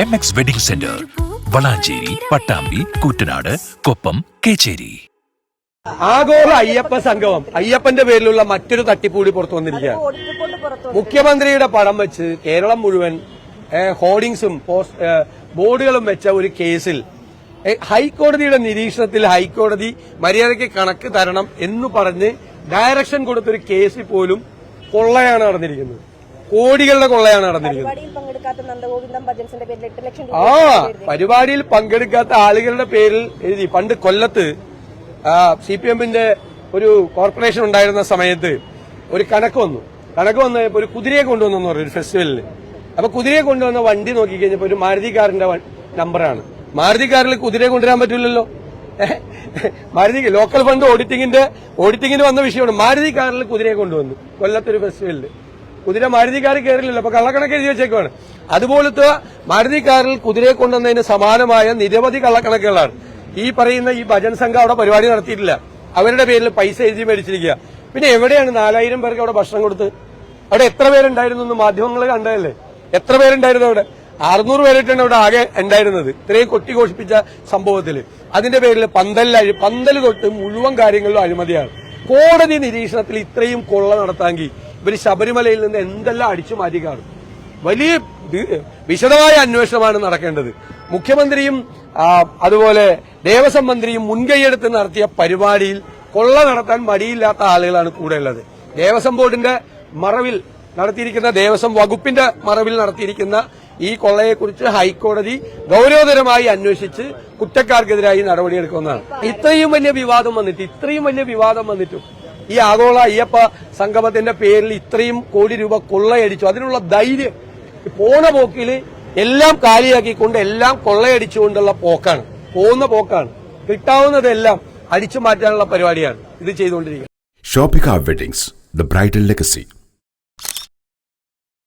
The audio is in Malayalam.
M X wedding centre Valanchery Pattambi Koottanad Koppam Kechery ആഗോള അയ്യപ്പ സംഗമം. അയ്യപ്പന്റെ പേരിലുള്ള മറ്റൊരു തട്ടിപ്പൂടി പുറത്തു വന്നിരിക്കുകയാണ്. മുഖ്യമന്ത്രിയുടെ പടം വെച്ച് കേരളം മുഴുവൻ ഹോർഡിങ്സും ബോർഡുകളും വെച്ച ഒരു കേസിൽ ഹൈക്കോടതിയുടെ നിരീക്ഷണത്തിൽ ഹൈക്കോടതി മര്യാദയ്ക്ക് കണക്ക് തരണം എന്ന് പറഞ്ഞ് ഡയറക്ഷൻ കൊടുത്തൊരു കേസിൽ പോലും കൊള്ളയാണ് നടന്നിരിക്കുന്നത്. കോടികളുടെ കൊള്ളയാണ് നടന്നിരിക്കുന്നത്. ആ പരിപാടിയിൽ പങ്കെടുക്കാത്ത ആളുകളുടെ പേരിൽ എഴുതി. പണ്ട് കൊല്ലത്ത് സി പി എമ്മിന്റെ ഒരു കോർപ്പറേഷൻ ഉണ്ടായിരുന്ന സമയത്ത് ഒരു കണക്ക് വന്നു. കണക്ക് വന്നപ്പോ ഒരു കുതിരയെ കൊണ്ടുവന്നു പറഞ്ഞു ഒരു ഫെസ്റ്റിവലിൽ അപ്പൊ കുതിരയെ കൊണ്ടുവന്ന വണ്ടി നോക്കിക്കഴിഞ്ഞപ്പോ ഒരു മാരുതി കാറിന്റെ വ- നമ്പറാണ്. മാരുതി കാറിൽ കുതിരയെ കൊണ്ടുവരാൻ പറ്റില്ലല്ലോ. മാരുതി ലോക്കൽ ഫണ്ട് ഓഡിറ്റിംഗിന്റെ ഓഡിറ്റിംഗിന് വന്ന വിഷയമാണ്. മാരുതി കാറിൽ കുതിരയെ കൊണ്ടുവന്നു. കൊല്ലത്തൊരു ഫെസ്റ്റിവലിൽ. കുതിര മാരുതിക്കാർ കയറില്ലല്ലോ. അപ്പൊ കള്ളക്കണക്ക് എഴുതി വെച്ചേക്കുവാണ്. അതുപോലത്തെ മാരുതിക്കാരിൽ കുതിരയെ കൊണ്ടുവന്നതിന് സമാനമായ നിരവധി കള്ളക്കണക്കുകളാണ്. ഈ പറയുന്ന ഈ ഭജൻ സംഘം അവിടെ പരിപാടി നടത്തിയിട്ടില്ല. അവരുടെ പേരിൽ പൈസ എഴുതി മേടിച്ചിരിക്കുക. പിന്നെ എവിടെയാണ് നാലായിരം പേർക്ക് അവിടെ ഭക്ഷണം കൊടുത്ത്? അവിടെ എത്ര പേരുണ്ടായിരുന്നു എന്ന് മാധ്യമങ്ങൾ കണ്ടതല്ലേ? എത്ര പേരുണ്ടായിരുന്നു അവിടെ? അറുന്നൂറ് പേരായിട്ടാണ് അവിടെ ആകെ ഉണ്ടായിരുന്നത്. ഇത്രയും കൊട്ടിഘോഷിപ്പിച്ച സംഭവത്തിൽ അതിന്റെ പേരിൽ പന്തലിൽ പന്തൽ തൊട്ട് മുഴുവൻ കാര്യങ്ങളിലും അഴിമതിയാണ്. കോടതി നിരീക്ഷണത്തിൽ ഇത്രയും കൊള്ള നടത്താമെങ്കിൽ ഇവർ ശബരിമലയിൽ നിന്ന് എന്തെല്ലാം അടിച്ചു മാറ്റി കാണും? വലിയ വിശദമായ അന്വേഷണമാണ് നടക്കേണ്ടത്. മുഖ്യമന്ത്രിയും അതുപോലെ ദേവസ്വം മന്ത്രിയും മുൻകൈയെടുത്ത് നടത്തിയ പരിപാടിയിൽ കൊള്ള നടത്താൻ മടിയില്ലാത്ത ആളുകളാണ് കൂടെ ഉള്ളത്. ദേവസ്വം ബോർഡിന്റെ മറവിൽ നടത്തിയിരിക്കുന്ന ദേവസ്വം വകുപ്പിന്റെ മറവിൽ നടത്തിയിരിക്കുന്ന ഈ കൊള്ളയെക്കുറിച്ച് ഹൈക്കോടതി ഗൌരവതരമായി അന്വേഷിച്ച് കുറ്റക്കാർക്കെതിരായി നടപടിയെടുക്കുന്നതാണ് ഇത്രയും വലിയ വിവാദം വന്നിട്ട് ഇത്രയും വലിയ വിവാദം വന്നിട്ടും ഈ ആഗോള അയ്യപ്പ സംഗമത്തിന്റെ പേരിൽ ഇത്രയും കോടി രൂപ കൊള്ളയടിച്ചു. അതിനുള്ള ധൈര്യം പോണ പോക്കിൽ എല്ലാം കാലിയാക്കിക്കൊണ്ട് എല്ലാം കൊള്ളയടിച്ചുകൊണ്ടുള്ള പോക്കാണ്. പോകുന്ന പോക്കാണ്. കിട്ടാവുന്നതെല്ലാം അടിച്ചു മാറ്റാനുള്ള പരിപാടിയാണ് ഇത് ചെയ്തുകൊണ്ടിരിക്കുന്നത്. Shopika weddings the bridal legacy.